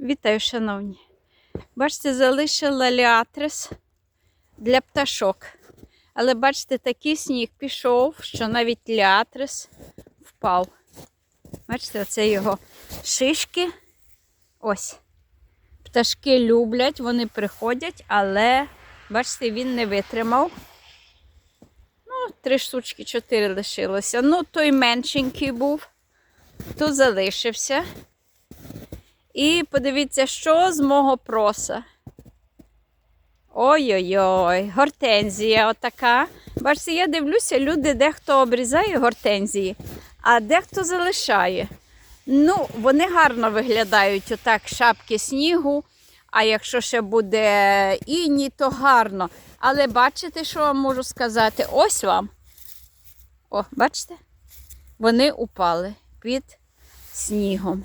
Вітаю, шановні. Бачите, залишила ліатрис для пташок. Але бачите, такий сніг пішов, що навіть ліатрис впав. Бачите, оце його шишки. Ось. Пташки люблять, вони приходять, але, бачите, він не витримав. Ну, три штучки, чотири лишилося. Ну, той меншенький був, то залишився. І подивіться, що з мого проса. Ой-ой-ой, гортензія отака. Бачите, я дивлюся, люди дехто обрізає гортензії, а дехто залишає. Ну, вони гарно виглядають, отак, шапки снігу. А якщо ще буде іні, то гарно. Але бачите, що вам можу сказати? Ось вам. О, бачите? Вони упали під снігом.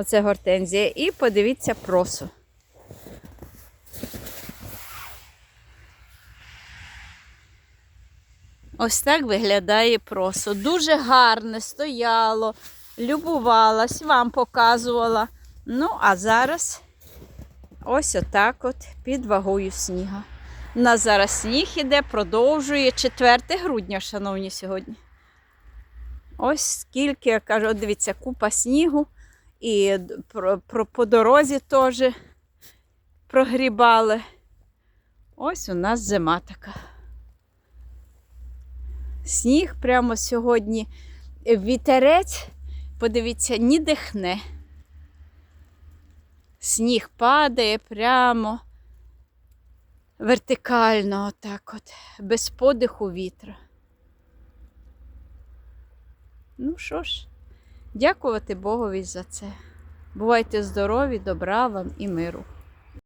Оце гортензія. І подивіться просу. Ось так виглядає просо. Дуже гарне стояло, любувалась, вам показувала. Ну, а зараз ось отак от під вагою сніга. У нас зараз сніг іде, продовжує 4 грудня, шановні, сьогодні. Ось скільки, я кажу, дивіться, купа снігу. І про, про, по дорозі теж прогрібали. Ось у нас зима така. Сніг прямо сьогодні. Вітерець, подивіться, ні дихне. Сніг падає прямо вертикально, отак от, без подиху вітра. Ну що ж, дякувати Богові за це. Бувайте здорові, добра вам і миру.